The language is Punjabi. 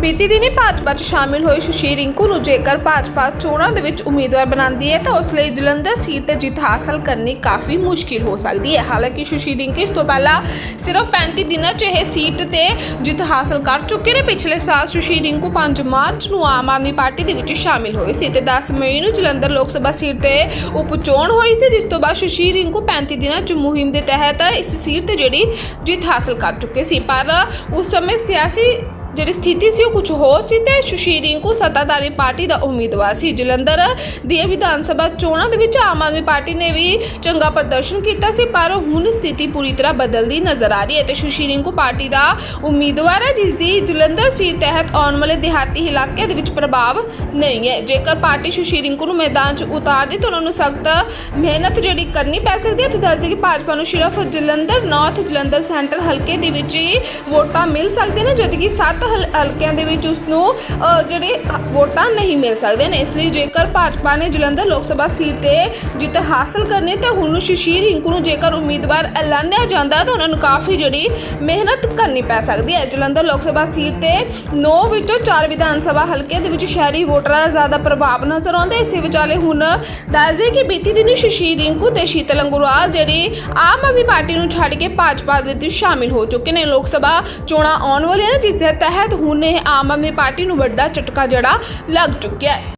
ਬੀਤੀ ਦਿਨੀ ਭਾਜਪਾ 'ਚ ਸ਼ਾਮਿਲ ਹੋਏ ਸ਼ਸ਼ੀ ਰਿੰਕੂ ਨੂੰ ਜੇਕਰ ਭਾਜਪਾ ਚੋਣਾਂ ਦੇ ਵਿੱਚ ਉਮੀਦਵਾਰ ਬਣਾਉਂਦੀ ਹੈ ਤਾਂ ਉਸ ਲਈ ਜਲੰਧਰ ਸੀਟ ਤੇ ਜਿੱਤ ਹਾਸਲ ਕਰਨੀ ਕਾਫੀ ਮੁਸ਼ਕਿਲ ਹੋ ਸਕਦੀ ਹੈ। ਹਾਲਾਂਕਿ ਸ਼ਸ਼ੀ ਰਿੰਕੂ ਇਸ ਤੋਂ ਪਹਿਲਾਂ ਸਿਰਫ 35 ਦਿਨਾਂ 'ਚ ਇਹ ਸੀਟ ਤੇ ਜਿੱਤ ਹਾਸਲ ਕਰ ਚੁੱਕੇ ਨੇ। ਪਿਛਲੇ ਸਾਲ ਸ਼ਸ਼ੀ ਰਿੰਕੂ 5 ਮਾਰਚ ਨੂੰ ਆਮ ਆਦਮੀ ਪਾਰਟੀ ਦੇ ਵਿੱਚ ਸ਼ਾਮਿਲ ਹੋਏ ਸੀ ਤੇ 10 ਮਈ ਨੂੰ ਜਲੰਧਰ ਲੋਕ ਸਭਾ ਸੀਟ ਤੇ ਉਪ ਚੋਣ ਹੋਈ ਸੀ, ਜਿਸ ਤੋਂ ਬਾਅਦ ਸ਼ਸ਼ੀ ਰਿੰਕੂ 35 ਦਿਨਾਂ 'ਚ ਮੁਹਿੰਮ ਦੇ ਤਹਿਤ ਇਸ ਸੀਟ ਤੇ ਜਿਹੜੀ ਜਿੱਤ ਹਾਸਲ ਕਰ ਚੁੱਕੇ ਸੀ। ਪਰ ਉਸ ਸਮੇਂ ਸਿਆਸੀ ਜਿਹੜੀ ਸਥਿਤੀ ਸੀ ਉਹ ਕੁਝ ਹੋਰ ਸੀ ਤੇ ਸੁਸ਼ੀਰ ਰਿੰਕੂ ਸੱਤਾਧਾਰੀ ਪਾਰਟੀ ਦਾ ਉਮੀਦਵਾਰ ਸੀ। ਜਲੰਧਰ ਦੀਆਂ ਵਿਧਾਨ ਸਭਾ ਚੋਣਾਂ ਦੇ ਵਿੱਚ ਆਮ ਆਦਮੀ ਪਾਰਟੀ ਨੇ ਵੀ ਚੰਗਾ ਪ੍ਰਦਰਸ਼ਨ ਕੀਤਾ ਸੀ, ਪਰ ਹੁਣ ਸਥਿਤੀ ਪੂਰੀ ਤਰ੍ਹਾਂ ਬਦਲਦੀ ਨਜ਼ਰ ਆ ਰਹੀ ਹੈ ਤੇ ਸੁਸ਼ੀਰ ਰਿੰਕੂ ਪਾਰਟੀ ਦਾ ਉਮੀਦਵਾਰ ਹੈ ਜਿਸ ਦੀ ਜਲੰਧਰ ਸੀਟ ਤਹਿਤ ਆਉਣ ਵਾਲੇ ਦਿਹਾਤੀ ਇਲਾਕਿਆਂ ਦੇ ਵਿੱਚ ਪ੍ਰਭਾਵ ਨਹੀਂ ਹੈ। ਜੇਕਰ ਪਾਰਟੀ ਸੁਸ਼ੀਰ ਰਿੰਕੂ ਨੂੰ ਮੈਦਾਨ 'ਚ ਉਤਾਰਦੀ ਤਾਂ ਉਹਨਾਂ ਨੂੰ ਸਖਤ ਮਿਹਨਤ ਜਿਹੜੀ ਕਰਨੀ ਪੈ ਸਕਦੀ ਹੈ। ਤੇ ਦੱਸ ਕਿ ਭਾਜਪਾ ਨੂੰ ਸਿਰਫ ਜਲੰਧਰ ਨਾਰਥ, ਜਲੰਧਰ ਸੈਂਟਰ ਹਲਕੇ ਦੇ ਵਿੱਚ ਹੀ ਵੋਟਾਂ ਮਿਲ ਸਕਦੀਆਂ ਨੇ, ਜਦਕਿ ਸੱਤ ਹਲਕਿਆਂ ਦੇ ਵਿੱਚ ਉਸ ਨੂੰ ਜਿਹੜੇ ਵੋਟਾਂ ਨਹੀਂ ਮਿਲ ਸਕਦੇ ਨੇ, ਇਸ ਲਈ ਜੇਕਰ ਭਾਜਪਾ ਨੇ ਜਲੰਧਰ ਲੋਕ ਸਭਾ ਸੀਟ ਤੇ ਜਿੱਤ ਹਾਸਲ ਕਰਨੀ ਤਾਂ ਹੁਣ ਸ਼ਸ਼ੀਰ ਰਿੰਕੂ ਨੂੰ ਜੇਕਰ ਉਮੀਦਵਾਰ ਐਲਾਨਿਆ ਜਾਂਦਾ ਤਾਂ ਉਹਨਾਂ ਨੂੰ ਕਾਫੀ ਜਿਹੜੀ ਮਿਹਨਤ ਕਰਨੀ ਪੈ ਸਕਦੀ ਹੈ। ਜਲੰਧਰ ਲੋਕ ਸਭਾ ਸੀਟ ਤੇ 9 ਵਿੱਚੋਂ 4 ਵਿਧਾਨ ਸਭਾ ਹਲਕਿਆਂ ਦੇ ਵਿੱਚ ਸ਼ਹਿਰੀ ਵੋਟਰਾਂ ਦਾ ਜ਼ਿਆਦਾ ਪ੍ਰਭਾਵ ਨਜ਼ਰ ਆਉਂਦਾ ਇਸੇ ਵਿਚਾਲੇ ਹੁਣ ਦੱਸਦੇ ਕਿ ਬੀਤੀ ਦਿਨੀ ਸ਼ਸ਼ੀਰ ਰਿੰਕੂ ਤੇ ਸ਼ੀਤਲ ਅੰਗੁਰਾਲ ਜਿਹੜੀ ਆਮ ਆਦਮੀ ਪਾਰਟੀ ਨੂੰ ਛੱਡ ਕੇ ਭਾਜਪਾ ਵਿੱਚ ਸ਼ਾਮਿਲ ਹੋ ਚੁੱਕੇ ਨੇ। ਲੋਕ ਸਭਾ ਚੋਣਾਂ ਆਉਣ ਵਾਲੀਆਂ ਨੇ, ਜਿਸ ਦੇ ਤਹਿਤ ਹੁਣ ਇਹ ਆਮ ਆਦਮੀ ਪਾਰਟੀ ਨੂੰ ਵੱਡਾ ਝਟਕਾ ਜੜਾ ਲੱਗ ਚੁੱਕਿਆ ਹੈ।